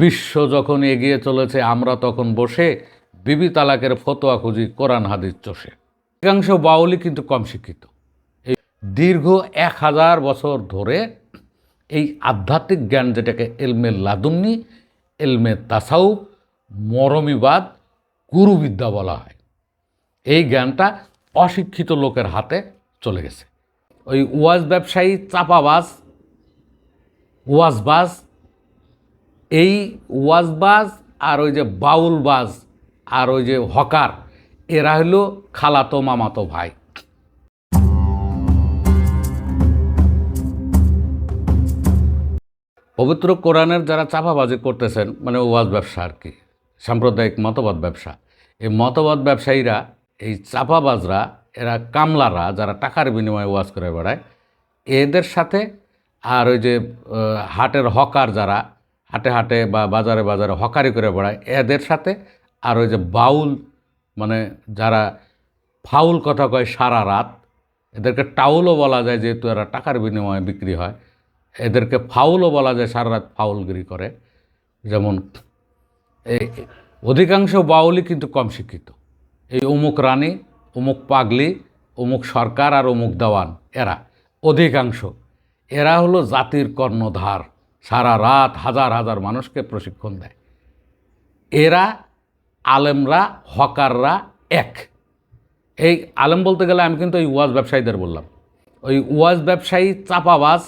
বিশ্ব যখন এগিয়ে চলেছে, আমরা তখন বসে বিবি তালাকের ফতোয়া খুঁজি, কোরআন হাদিস চষে। অধিকাংশ বাউলি কিন্তু কম শিক্ষিত। এই দীর্ঘ এক হাজার বছর ধরে এই আধ্যাত্মিক জ্ঞান যেটাকে এলমে লাদুন্নি, এলমে তাসাউফ, মরমিবাদ গুরুবিদ্যা বলা হয়, এই জ্ঞানটা অশিক্ষিত লোকের হাতে চলে গেছে। ওই ওয়াজ ব্যবসায়ী চাপাবাজ, ওয়াজবাজ এই ওয়াজবাজ আর ওই যে বাউলবাজ আর ওই যে হকার, এরা হলো খালাতো মামাতো ভাই। পবিত্র কোরআনের যারা চাপাবাজি করতেছেন মানে ওয়াজ ব্যবসা আর কি, সাম্প্রদায়িক মতবাদ ব্যবসা, এই মতবাদ ব্যবসায়ীরা, এই চাপাবাজরা এরা কামলারা যারা টাকার বিনিময়ে ওয়াজ করে বেড়ায়, এদের সাথে আর ওই যে হাটের হকার যারা হাটে হাটে বা বাজারে বাজারে হকারি করে বেড়ায়। এদের সাথে আর ওই যে বাউল মানে যারা ফাউল কথা কয় সারা রাত, এদেরকে টাউলও বলা যায় যেহেতু এরা টাকার বিনিময়ে বিক্রি হয়। এদেরকে ফাউলও বলা যায় সারা রাত ফাউলগিরি করে। যেমন এই অধিকাংশ বাউলই কিন্তু কম শিক্ষিত। এই অমুক রানী, অমুক পাগলি, অমুক সরকার আর অমুক দেওয়ান, এরা অধিকাংশ। এরা হলো জাতির কর্ণধার। সারা রাত হাজার হাজার মানুষকে প্রশিক্ষণ দেয়। এরা, আলেমরা, হকাররা এক। এই আলেম বলতে গেলে আমি কিন্তু ওই ওয়াজ ব্যবসায়ীদের বললাম। ওই ওয়াজ ব্যবসায়ী, চাপাবাজ,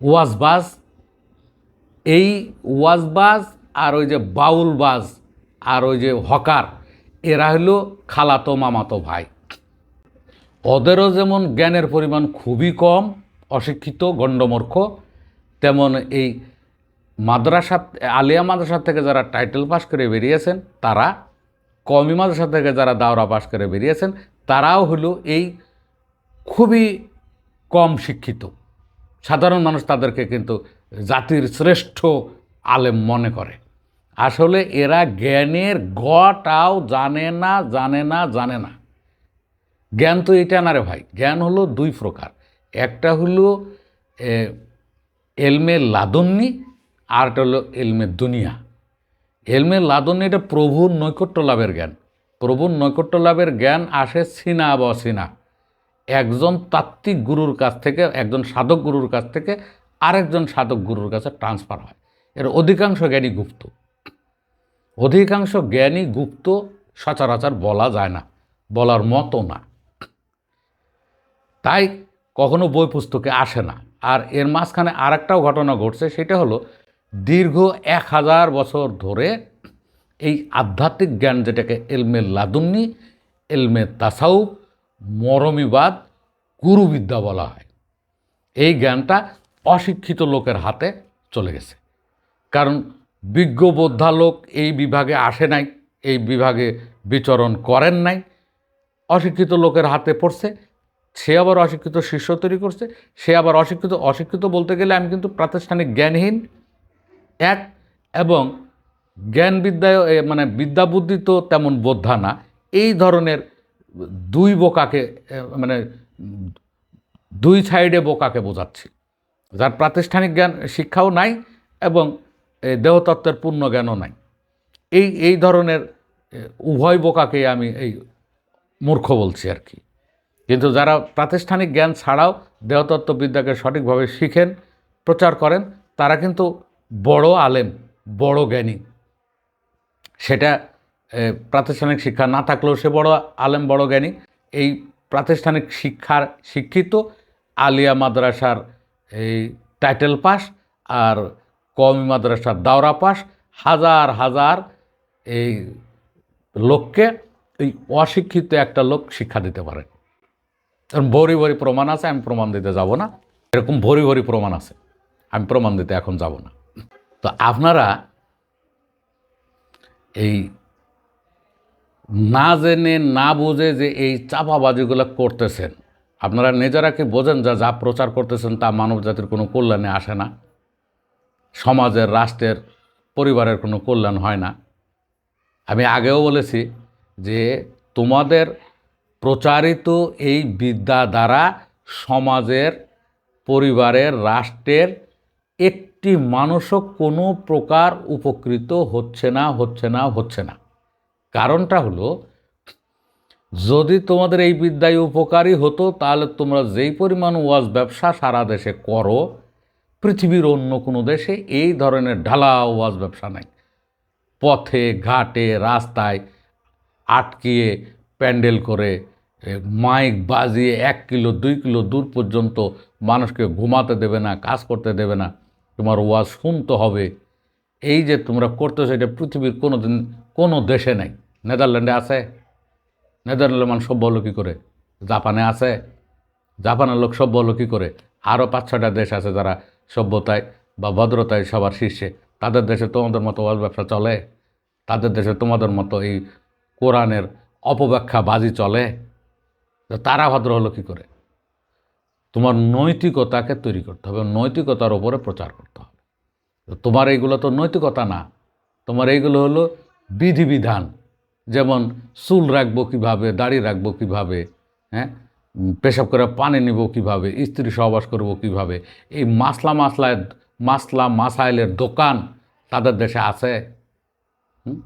ওয়াজবাজ, এই ওয়াজবাজ আর ওই যে বাউলবাজ আর ওই যে হকার, এরা হলো খালাতো মামাতো ভাই। ওদেরও যেমন জ্ঞানের পরিমাণ খুবই কম, অশিক্ষিত, গণ্ডমূর্খ তেমন এই মাদ্রাসা, আলিয়া মাদ্রাসা থেকে যারা টাইটেল পাস করে বেরিয়েছেন, তারা কমি মাদ্রাসা থেকে যারা দাওরা পাস করে বেরিয়েছেন, তারাও হলো এই খুবই কম শিক্ষিত। সাধারণ মানুষ তাদেরকে কিন্তু জাতির শ্রেষ্ঠ আলেম মনে করে। আসলে এরা জ্ঞানের গটাও জানে না জানে না জানে না। জ্ঞান তো এটা না রে ভাই, জ্ঞান হলো দুই প্রকার। একটা হলো এলমে লাদন্নি আর একটা হলো এলমে দুনিয়া। এলমে লাদন্নি এটা প্রভুর নৈকট্য লাভের জ্ঞান। প্রভুর নৈকট্য লাভের জ্ঞান আসে সিনা বা অসিনা। একজন তাত্ত্বিক গুরুর কাছ থেকে, একজন সাধক গুরুর কাছ থেকে আরেকজন সাধক গুরুর কাছে ট্রান্সফার হয়। এর অধিকাংশ জ্ঞানী গুপ্ত। অধিকাংশ জ্ঞানী গুপ্ত, সচরাচর বলা যায় না, বলার মতো না। তাই কখনো বই পুস্তকে আসে না। আর এর মাঝখানে আরেকটাও ঘটনা ঘটছে, সেটা হলো দীর্ঘ এক হাজার বছর ধরে এই আধ্যাত্মিক জ্ঞান যেটাকে এলমে লাদুন্নি, এলমে তাসাউফ, মরমিবাদ, গুরুবিদ্যা বলা হয়, এই জ্ঞানটা অশিক্ষিত লোকের হাতে চলে গেছে। কারণ বিজ্ঞ বোদ্ধা লোক এই বিভাগে আসে নাই, এই বিভাগে বিচরণ করেন নাই, অশিক্ষিত লোকের হাতে পড়ছে সে আবার অশিক্ষিত শিষ্য তৈরি করছে, সে আবার অশিক্ষিত অশিক্ষিত বলতে গেলে আমি কিন্তু প্রাতিষ্ঠানিক জ্ঞানহীন। এক, এবং জ্ঞান বিদ্যায় মানে বিদ্যা বুদ্ধি তো তেমন বোদ্ধা না। এই ধরনের দুই বোকাকে মানে দুই সাইডে বোকাকে বোঝাচ্ছি। যার প্রাতিষ্ঠানিক জ্ঞান, শিক্ষাও নাই এবং দেহতত্ত্বের পূর্ণ জ্ঞানও নাই। এই এই ধরনের উভয় বোকাকে আমি এই মূর্খ বলছি আর কি। কিন্তু যারা প্রাতিষ্ঠানিক জ্ঞান ছাড়াও দেহতত্ত্ববিদ্যাকে সঠিকভাবে শিখেন, প্রচার করেন, তারা কিন্তু বড় আলেম, বড় জ্ঞানী। সেটা প্রাতিষ্ঠানিক শিক্ষা না থাকলেও সে বড় আলেম, বড় জ্ঞানী। এই প্রাতিষ্ঠানিক শিক্ষার শিক্ষিত আলিয়া মাদ্রাসার এই টাইটেল পাস আর কমি মাদ্রাসার দাওরা পাস হাজার হাজার এই লোককে, এই অশিক্ষিত একটা লোক শিক্ষা দিতে পারে কারণ ভরি ভরি প্রমাণ আছে, আমি প্রমাণ দিতে যাব না। এরকম ভরি ভরি প্রমাণ আছে, আমি প্রমাণ দিতে এখন যাব না। তো আপনারা এই না জেনে, না বুঝে যে এই চাপাবাজিগুলো করতেছেন, আপনারা নিজেরা কি বোঝেন যা যা প্রচার করতেছেন তা মানব জাতির কোনো কল্যাণে আসে না, সমাজের, রাষ্ট্রের, পরিবারের কোনো কল্যাণ হয় না। আমি আগেও বলেছি যে তোমাদের প্রচারিত এই বিদ্যা দ্বারা সমাজের, পরিবারের, রাষ্ট্রের একটি মানুষও কোনো প্রকার উপকৃত হচ্ছে না হচ্ছে না হচ্ছে না। কারণটা হলো, যদি তোমাদের এই বিদ্যায় উপকারী হতো, তাহলে তোমরা যেই পরিমাণ ওয়াজ ব্যবসা সারা দেশে করো, পৃথিবীর অন্য কোনো দেশে এই ধরনের ঢালা ওয়াজ ব্যবসা নাই। পথে, ঘাটে, রাস্তায় আটকিয়ে প্যান্ডেল করে মাইক বাজিয়ে এক কিলো, দুই কিলো দূর পর্যন্ত মানুষকে ঘুমাতে দেবে না, কাজ করতে দেবে না। তোমার ওয়াজ শুনতে হবে। এই যে তোমরা করতেছো, এটা পৃথিবীর কোনো দিন কোনো দেশে নাই। নেদারল্যান্ডে আছে? নেদারল্যান্ডের মানুষ সভ্য হলো কী করে? জাপানে আছে? জাপানের লোক সভ্য হলো কী করে? আরও পাঁচ ছটা দেশ আছে যারা সভ্যতায় বা ভদ্রতায় সবার শীর্ষে। তাদের দেশে তোমাদের মতো ওয়াজ ব্যবসা চলে? তাদের দেশে তোমাদের মতো এই কোরআনের অপব্যাখ্যা বাজি চলে? তারা ভদ্র হলো কী করে? তোমার নৈতিকতাকে তৈরি করতে হবে, নৈতিকতার ওপরে প্রচার করতে হবে। তোমার এইগুলো তো নৈতিকতা না, তোমার এইগুলো হলো বিধিবিধান। যেমন চুল রাখব কীভাবে, দাড়ি রাখব কীভাবে হ্যাঁ? পেশাব করে পানি নিব কীভাবে, স্ত্রী সহবাস করব কীভাবে, এই মাসলা মাসলায়, মাসলা মাসাইলের দোকান তাদের দেশে আছে? হুম?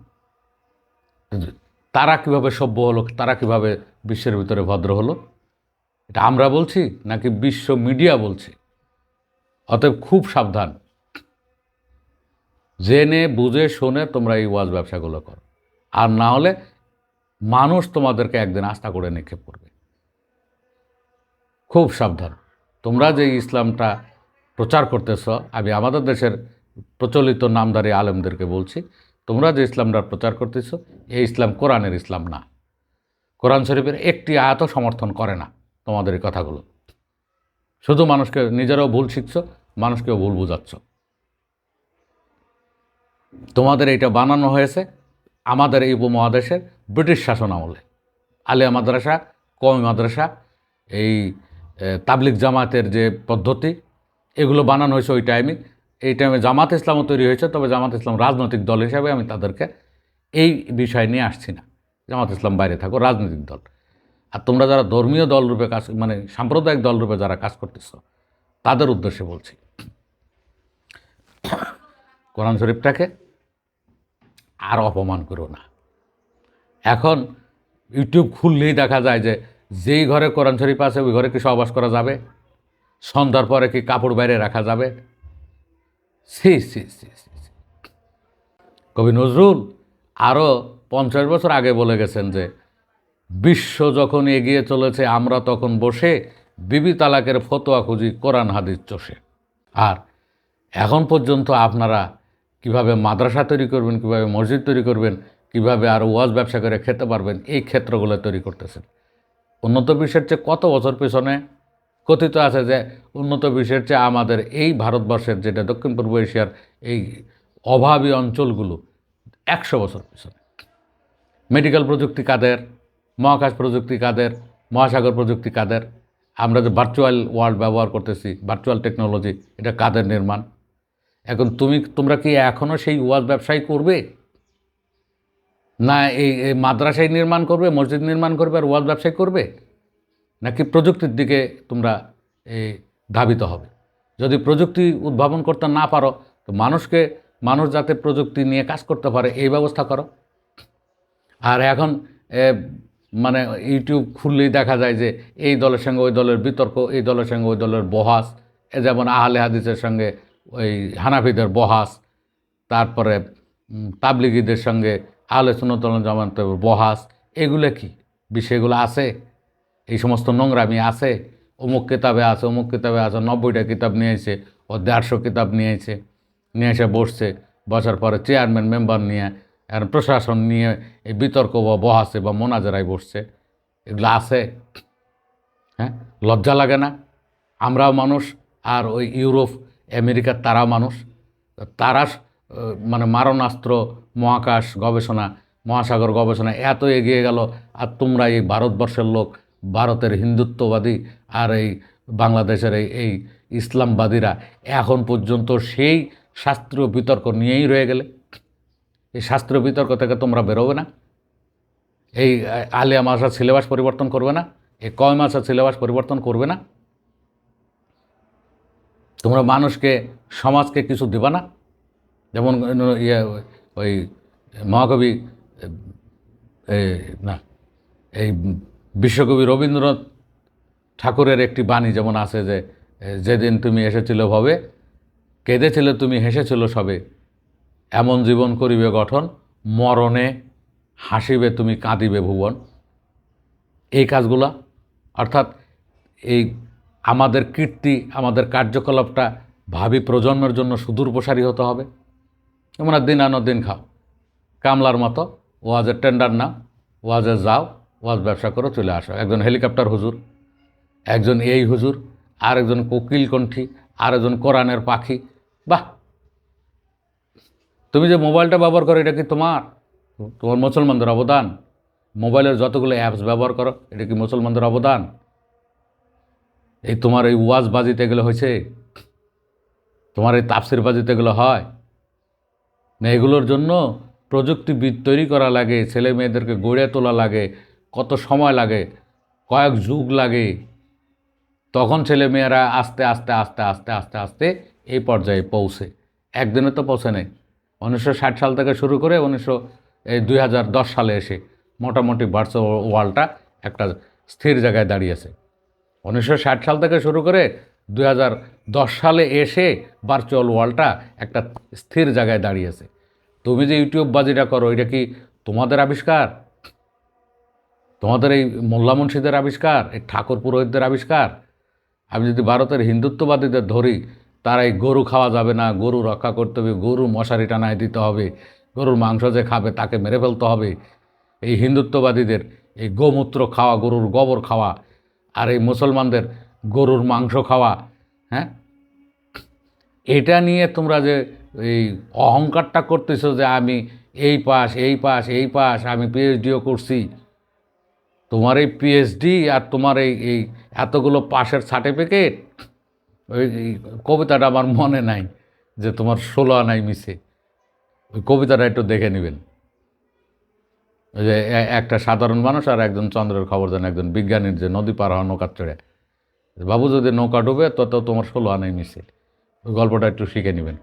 তারা কীভাবে সভ্য হলো, তারা কীভাবে বিশ্বের ভিতরে ভদ্র হলো? এটা আমরা বলছি নাকি বিশ্ব মিডিয়া বলছে? অতএব খুব সাবধান। জেনে, বুঝে, শুনে তোমরা এই ওয়াজ ব্যবসাগুলো করো। আর না হলে মানুষ তোমাদেরকে একদিন আস্থা করে নিক্ষেপ করবে। খুব সাবধান। তোমরা যে ইসলামটা প্রচার করতেছ, আমি আমাদের দেশের প্রচলিত নামধারী আলেমদেরকে বলছি তোমরা যে ইসলামটা প্রচার করতেছ এই ইসলাম কোরআনের ইসলাম না। কোরআন শরীফের একটি আয়াতও সমর্থন করে না তোমাদের এই কথাগুলো। শুধু মানুষকে নিজেরাও ভুল শিখছ মানুষকেও ভুল বুঝাচ্ছ। তোমাদের এইটা বানানো হয়েছে আমাদের এই উপমহাদেশের ব্রিটিশ শাসন আমলে। আলিয়া মাদ্রাসা কমি মাদ্রাসা এই এ, তাবলিগ জামাতের যে পদ্ধতি এগুলো বানানো হয়েছে ওই টাইমে। এই টাইমে জামাত ইসলামও তৈরি হয়েছে, তবে জামাত ইসলাম রাজনৈতিক দল হিসাবে আমি তাদেরকে এই বিষয় নিয়ে আসছি না। জামাত ইসলাম বাইরে থাকো, রাজনৈতিক দল। আর তোমরা যারা ধর্মীয় দল রূপে কাজ মানে সাম্প্রদায়িক দল রূপে যারা কাজ করতেছ, তাদের উদ্দেশ্যে বলছি। কোরআন শরীফটাকে আর অপমান করো না। এখন ইউটিউব খুললেই দেখা যায় যে যেই ঘরে কোরআন শরীফ আছে, ওই ঘরে কি সহবাস করা যাবে? সন্ধ্যার পরে কি কাপড় বাইরে রাখা যাবে? সি সি সি সি। কবি নজরুল আরও পঞ্চাশ বছর আগে বলে গেছেন যে, বিশ্ব যখন এগিয়ে চলেছে, আমরা তখন বসে বিবি তালাকের ফতোয়া খুঁজি, কোরআন, হাদিস চষে আর এখন পর্যন্ত আপনারা কীভাবে মাদ্রাসা তৈরি করবেন, কীভাবে মসজিদ তৈরি করবেন, কীভাবে আর ওয়াজ ব্যবসা করে খেতে পারবেন, এই ক্ষেত্রগুলো তৈরি করতেছেন উন্নত বিশ্বের চেয়ে কত বছর পেছনে কথিত আছে যে উন্নত বিশ্বের চেয়ে আমাদের এই ভারতবর্ষের যেটা দক্ষিণ পূর্ব এশিয়ার এই অভাবী অঞ্চলগুলো একশো বছর পেছনে। মেডিকেল প্রযুক্তি কাদের, মহাকাশ প্রযুক্তি কাদের, মহাসাগর প্রযুক্তি কাদের, আমরা যে ভার্চুয়াল ওয়ার্ল্ড ব্যবহার করতেছি ভার্চুয়াল টেকনোলজি এটা কাদের নির্মাণ? এখন তুমি, তোমরা কি এখনও সেই ওয়াজ ব্যবসায়ী করবে? না এই মাদ্রাসায় নির্মাণ করবে, মসজিদ নির্মাণ করবে আর ওয়াজ ব্যবসায়ী করবে? নাকি প্রযুক্তির দিকে তোমরা ধাবিত হবে? যদি প্রযুক্তি উদ্ভাবন করতে না পারো, তো মানুষকে, মানুষ যাতে প্রযুক্তি নিয়ে কাজ করতে পারে, এই ব্যবস্থা করো। আর এখন মানে ইউটিউব খুললেই দেখা যায় যে এই দলের সঙ্গে ওই দলের বিতর্ক, এই দলের সঙ্গে ওই দলের বহাস, এ যেমন আহলে হাদিসের সঙ্গে ওই হানাফিদের বহাস, তারপরে তাবলিগীদের সঙ্গে আহলে সুনতল জামাতের বহাস, এগুলো কি? বিষয়গুলো আছে? এই সমস্ত নোংরামি আছে, অমুক কিতাবে আছে, অমুক কিতাবে আছে, নব্বইটা কিতাব নিয়ে এসে ও দেড়শো কিতাব নিয়ে এসে নিয়ে এসে বসছে, বসার পরে চেয়ারম্যান মেম্বার নিয়ে, আর প্রশাসন নিয়ে এই বিতর্ক বা বহাসে বা মোনাজারায় বসছে, এগুলো আছে। হ্যাঁ? লজ্জা লাগে না? আমরাও মানুষ, আর ওই ইউরোপ আমেরিকার তারাও মানুষ। তারা মানে মারণাস্ত্র, মহাকাশ গবেষণা, মহাসাগর গবেষণা, এত এগিয়ে গেল, আর তোমরা এই ভারতবর্ষের লোক ভারতের হিন্দুত্ববাদী আর এই বাংলাদেশের এই এই ইসলামবাদীরা এখন পর্যন্ত সেই শাস্ত্রীয় বিতর্ক নিয়েই রয়ে গেলে। এই শাস্ত্রীয় বিতর্ক থেকে তোমরা বেরোবে না। এই আলিয়া মাসার সিলেবাস পরিবর্তন করবে না। এই কয় মাসের সিলেবাস পরিবর্তন করবে না। তোমরা মানুষকে, সমাজকে কিছু দেবা না। যেমন ইয়ে ওই মহাকবি না, এই বিশ্বকবি রবীন্দ্রনাথ ঠাকুরের একটি বাণী যেমন আছে যে, যেদিন তুমি এসেছিল ভবে, কেঁদেছিলে তুমি হেসেছিল সবে। এমন জীবন করিবে গঠন, মরণে হাসিবে তুমি কাঁদিবে ভুবন। এই কাজগুলা, অর্থাৎ এই আমাদের কীর্তি, আমাদের কার্যকলাপটা ভাবি প্রজন্মের জন্য সুদূর প্রসারী হতে হবে। আর দিন আনো দিন খাও। কামলার মতো ওয়াজের টেন্ডার নাও, ওয়াজে যাও ওয়াজ ব্যবসা করে চলে আসো। একজন হেলিকপ্টার হুজুর, একজন এই হুজুর আর একজন কোকিল কণ্ঠী আর একজন কোরআনের পাখি। বাহ! তুমি যে মোবাইলটা ব্যবহার করো, এটা কি তোমার? তোমার মুসলমানদের অবদান। মোবাইলের যতগুলো অ্যাপস ব্যবহার করো, এটা কি মুসলমানদের অবদান? এই তোমার এই ওয়াজ বাজিতে এগুলো হয়েছে? তোমার এই তাপসির বাজিতে এগুলো হয়? না, এগুলোর জন্য প্রযুক্তিবিদ তৈরি করা লাগে, ছেলে মেয়েদেরকে গড়ে তোলা লাগে কত সময় লাগে, কয়েক যুগ লাগে, তখন ছেলে মেয়েরা আস্তে আস্তে আস্তে আস্তে আস্তে আস্তে এই পর্যায়ে পৌঁছে। একদিনে তো পৌঁছে নেই। উনিশশো ষাট সাল থেকে শুরু করে উনিশশো এই দুই হাজার দশ সালে এসে মোটামুটি ভার্চুয়াল ওয়ার্ল্ডটা একটা স্থির জায়গায় দাঁড়িয়েছে। উনিশশো ষাট সাল থেকে শুরু করে দুই হাজার দশ সালে এসে ভার্চুয়াল ওয়ার্ল্ডটা একটা স্থির জায়গায় দাঁড়িয়েছে। তুমি যে ইউটিউব বাজিটা করো, এটা কি তোমাদের আবিষ্কার? তোমাদের এই মোল্লা মুন্সিদের আবিষ্কার, এই ঠাকুর পুরোহিতদের আবিষ্কার, আমি যদি ভারতের হিন্দুত্ববাদীদের ধরি, তারা এই গরু খাওয়া যাবে না, গরু রক্ষা করতে হবে, গরু মশারি টানায় দিতে হবে, গরুর মাংস যে খাবে তাকে মেরে ফেলতে হবে। এই হিন্দুত্ববাদীদের এই গোমূত্র খাওয়া, গরুর গোবর খাওয়া, আর এই মুসলমানদের গরুর মাংস খাওয়া হ্যাঁ? এটা নিয়ে তোমরা যে এই অহংকারটা করতেছো যে আমি এই পাস এই পাস এই পাস আমি পিএইচডিও করছি তোমার এই পিএইচডি আর তোমার এই এই এতগুলো পাশের সার্টিফিকেট ওই কবিতাটা আমার মনে নাই যে তোমার ষোলো আনাই মিশে। ওই কবিতাটা একটু দেখে নেবেন। ওই যে একটা সাধারণ মানুষ আর একজন চন্দ্রের খবর দেন, একজন বিজ্ঞানীর যে নদী পার হওয়া নৌকা চড়ে। বাবু যদি নৌকা ডুবে তত তোমার ষোলো আনাই মিশে। ওই গল্পটা একটু শিখে নেবেন।